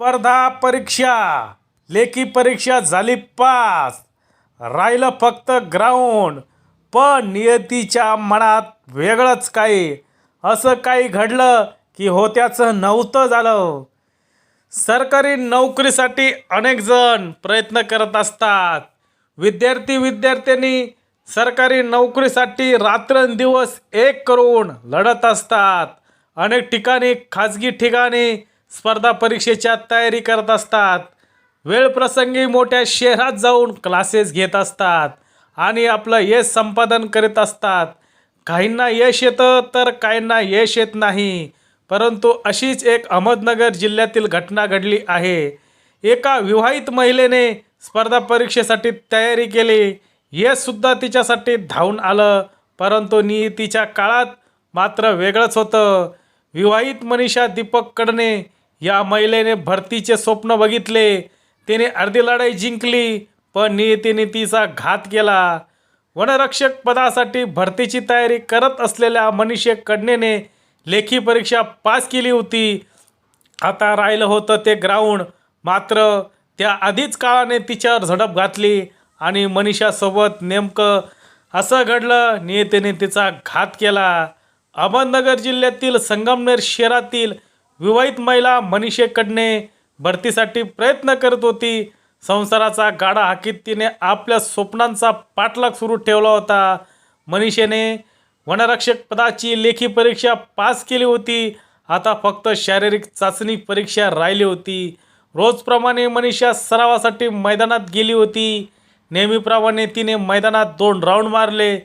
स्पर्धा परीक्षा. लेखी परीक्षा झाली पास. राहिलं फक्त ग्राउंड पण नियतीच्या मनात वेगळंच काही. असं काही घडलं की होत्याचं नव्हतं झालं. सरकारी नोकरीसाठी अनेक जण प्रयत्न करत असतात. विद्यार्थी विद्यार्थ्यांनी सरकारी नोकरीसाठी रात्रंदिवस एक करून लढत असतात. अनेक ठिकाणी खाजगी ठिकाणी स्पर्धा परीक्षेच्या तयारी करत असतात. वेळप्रसंगी मोठ्या शहरात जाऊन क्लासेस घेत असतात आणि आपलं यश संपादन करीत असतात. काहींना यश येतं तर काहींना यश येत नाही. परंतु अशीच एक अहमदनगर जिल्ह्यातील घटना घडली आहे. एका विवाहित महिलेने स्पर्धा परीक्षेसाठी तयारी केली. यशसुद्धा तिच्यासाठी धावून आलं. परंतु नियतीच्या काळात मात्र वेगळंच होतं. विवाहित मनीषा दीपक कडणे या महिलेने भरतीचे स्वप्न बघितले. तिने अर्धी लढाई जिंकली पण नियतीने तिचा घात केला. वनरक्षक पदासाठी भरतीची तयारी करत असलेल्या मनीषे कडणेने लेखी परीक्षा पास केली होती. आता राहिलं होतं ते ग्राउंड. मात्र त्या आधीच काळाने तिच्यावर झडप घातली आणि मनीषासोबत नेमकं असं घडलं नियतीने तिचा घात केला. अहमदनगर जिल्ह्यातील संगमनेर शहरातील विवाहित महिला मनीषेकडने भरतीसाठी प्रयत्न करत होती. संसाराचा गाडा हाकीत तिने आपल्या स्वप्नांचा पाठलाग सुरू ठेवला होता. मनीषेने वनरक्षक पदाची लेखी परीक्षा पास केली होती. आता फक्त शारीरिक चाचणी परीक्षा राहिली होती. रोजप्रमाणे मनीषा सरावासाठी मैदानात गेली होती. नेहमीप्रमाणे तिने मैदानात दोन राऊंड मारले.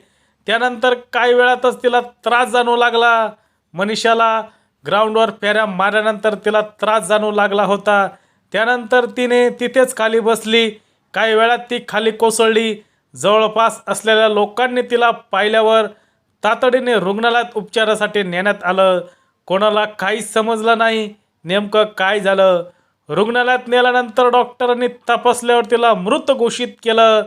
त्यानंतर काही वेळातच तिला त्रास जाणवू लागला. मनीषाला ग्राउंडवर फेऱ्या मारल्यानंतर तिला त्रास जाणू लागला होता. त्यानंतर तिने तिथेच खाली बसली. काही वेळात ती खाली कोसळली. जवळपास असलेल्या लोकांनी तिला पाहिल्यावर तातडीने रुग्णालयात उपचारासाठी नेण्यात आलं. कोणाला काहीच समजलं नाही. नेमकं काय झालं? रुग्णालयात नेल्यानंतर डॉक्टरांनी तपासल्यावर तिला मृत घोषित केलं.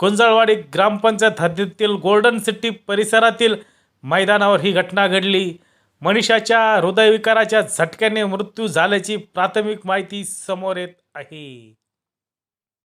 गुंजळवाडी ग्रामपंचायत हद्दीतील गोल्डन सिटी परिसरातील मैदानावर ही घटना घडली. मनीषाच्या हृदयविकाराच्या झटक्याने मृत्यू झाल्याची प्राथमिक माहिती समोर येत आहे.